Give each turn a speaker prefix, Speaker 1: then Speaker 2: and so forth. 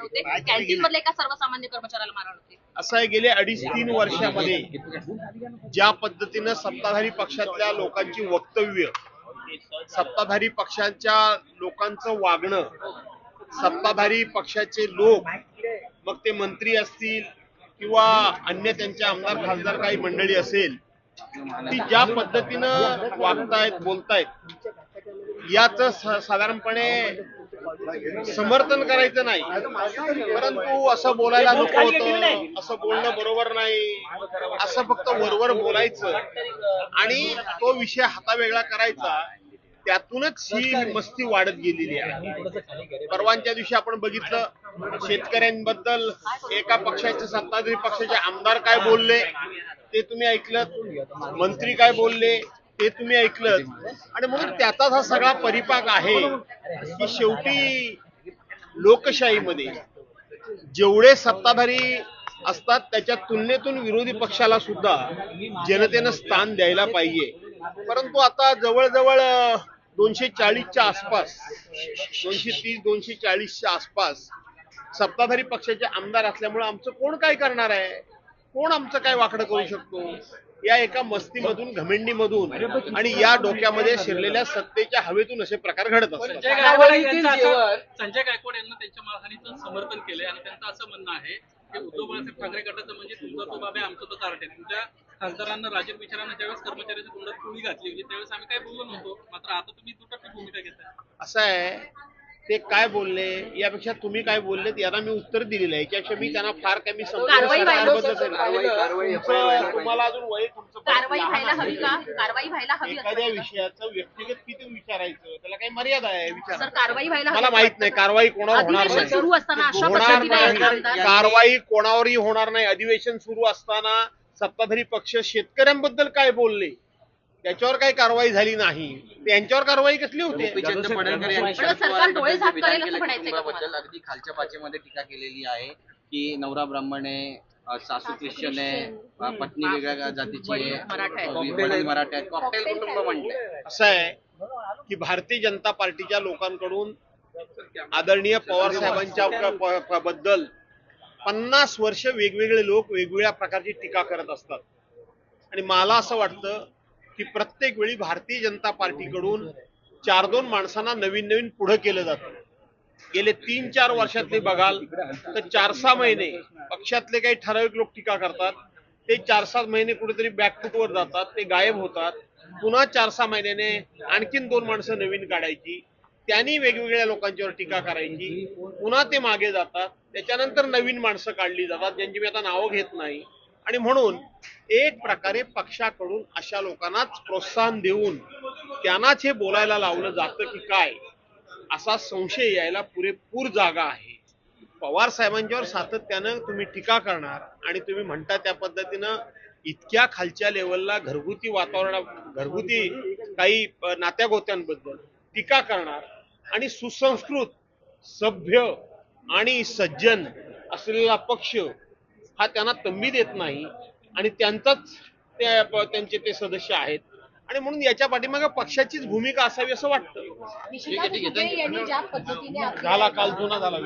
Speaker 1: मारहाण होते कॅन्टीन मधल्या एका सर्वसामान्य कर्मचाऱ्याला मारहाण होते.
Speaker 2: असं आहे गेले अडीच तीन वर्षामध्ये ज्या पद्धतीनं सत्ताधारी पक्षातल्या लोकांची वक्तव्य सत्ताधारी पक्षाच्या लोकांचं वागणं सत्ताधारी पक्षाचे लोक मग ते मंत्री असतील किंवा अन्य त्यांचे आमदार खासदार काही मंडळी असेल ती ज्या पद्धतीनं वागतायत बोलतायत याच साधारणपणे समर्थन करायचं नाही. परंतु असं बोलायला नको होतं असं बोलणं बरोबर नाही. असं फक्त वरवर बोलायचं. आणि तो विषय हातावेगळा करायचा त्यातूनच ही मस्ती वाढत गेलेली आहे. परवांच्या दिवशी आपण बघितलं शेतकऱ्यांबद्दल एका पक्षाचे सत्ताधारी पक्षाचे आमदार काय बोलले ते तुम्ही ऐकलं. मंत्री काय बोलले ते तुम्ही ऐकलं. आणि म्हणून त्याचाच हा सगळा परिपाक आहे की शेवटी लोकशाहीमध्ये जेवढे सत्ताधारी असतात त्याच्या तुलनेतून विरोधी पक्षाला सुद्धा जनतेनं स्थान द्यायला पाहिजे. परंतु आता जवळजवळ दोनशे चाळीसच्या आसपास दोनशे तीस दोनशे चाळीसच्या आसपास सत्ताधारी पक्षाचे आमदार असल्यामुळे आमचं कोण काय करणार आहे? कोण आमचं काय वाकडं करू शकतो? या एका मस्तीमधून घमेंडीमधून आणि या डोक्यामध्ये शिरलेल्या सत्तेच्या हवेतून असे प्रकार घडत असतात.
Speaker 3: संजय गायकवाड यांना त्यांच्या मारहाणीचं समर्थन केलंय आणि त्यांचं असं म्हणणं आहे की उद्धव बाळासाहेब ठाकरे गटाचं म्हणजे तुमचा तो बाबा आमचं तो कार्ट आहे. तुमच्या खासदारांना राजन विचारांना ज्यावेळेस कर्मचाऱ्याच्या तोंडात पोळी घातली होती त्यावेळेस आम्ही काय बोललो नव्हतो? मात्र आता तुम्ही दुटप्पी भूमिका घेताय.
Speaker 2: असं आहे ते काय बोलले यापेक्षा तुम्ही काय बोलले याला मी उत्तर दिलेलं आहे. याच्यापेक्षा मी त्यांना फार काय मी
Speaker 1: कारवाई व्हायला-.
Speaker 2: तुमचं- तुम्हाला अजून वय तुमचं
Speaker 1: कारवाई व्हायला हवी का. कारवाई व्हायला हवी असं
Speaker 2: एखाद्या
Speaker 1: वाटतं.
Speaker 2: विषयाचं व्यक्तिगत किती विचारायचं? त्याला काही मर्यादा आहे
Speaker 1: सर
Speaker 2: विचार
Speaker 1: कारवाई व्हायला हवी
Speaker 2: मला
Speaker 1: असं
Speaker 2: माहीत नाही? कारवाई कोणावर होणार
Speaker 1: अधिवेशन
Speaker 2: नाही.
Speaker 1: सुरू असताना अशा
Speaker 2: होणार
Speaker 1: पद्धतीने एक
Speaker 2: नाही
Speaker 1: आमदार
Speaker 2: कारवाई कोणावरही होणार नाही. अधिवेशन सुरू असताना सत्ताधारी पक्ष शेतकऱ्यांबद्दल काय बोलले? त्याच्यावर काही कारवाई झाली नाही. त्यांच्यावर कारवाई कसली होती?
Speaker 4: गोपीचंद पडळकर यांनी
Speaker 1: पण
Speaker 4: शरद
Speaker 1: सरकार
Speaker 4: पवारांबद्दल
Speaker 1: डोळे
Speaker 4: जे
Speaker 1: झाक
Speaker 4: विधान
Speaker 1: करेल असं
Speaker 4: केलं
Speaker 1: म्हणायचंय का
Speaker 4: कुटुंबाबद्दल अगदी खालच्या पाचेमध्ये टीका केलेली आहे की नवरा ब्राह्मण आहे अ, सासू ख्रिश्चन आहे पत्नी वेगळ्या जातीची आहे.
Speaker 1: मराठा आहे.
Speaker 4: वडील वडील मराठा कॉकटेल कुटुंब म्हणते.
Speaker 2: असं आहे की भारतीय जनता पार्टीच्या लोकांकडून आदरणीय पवार साहेबांच्या प- प- बद्दल पन्नास वर्ष वेगवेगळे लोक वेगवेगळ्या प्रकारची टीका करत असतात. आणि मला असं वाटतं की प्रत्येक वेळी भारतीय जनता पार्टीकडून चार दोन माणसांना नवीन नवीन पुढे केलं जातं. गेले तीन चार वर्षातले बघाल तर चार सहा महिने पक्षातले काही ठराविक लोक टीका करतात ते चार सहा महिने कुठेतरी बॅकफुटवर जातात ते गायब होतात. पुन्हा चार सहा महिन्याने आणखीन दोन माणसं नवीन काढायची त्यांनी वेगवेगळ्या लोकांच्यावर टीका करायची पुन्हा ते मागे जातात. त्याच्यानंतर नवीन माणसं काढली जातात ज्यांची मी आता नावं घेत नाही. आणि म्हणून एक प्रकारे पक्षाकडून अशा लोकांनाच प्रोत्साहन देऊन त्यांनाच हे बोलायला लावलं जातं की काय? असा संशय यायला पुरेपूर जागा आहे. पवार साहेबांच्यावर सातत्यानं तुम्ही टीका करणार आणि तुम्ही म्हणता त्या पद्धतीनं इतक्या खालच्या लेवलला घरगुती वातावरण घरगुती काही नात्यागोत्यांबद्दल टीका करणार आणि सुसंस्कृत सभ्य आणि सज्जन असलेला पक्ष हा त्यांना तंबी देत नाही आणि त्यांचाच ते त्यांचे ते सदस्य आहेत. आणि म्हणून याच्या पाठीमागे पक्षाचीच भूमिका असावी असं वाटतं. झाला काल जुना झाला.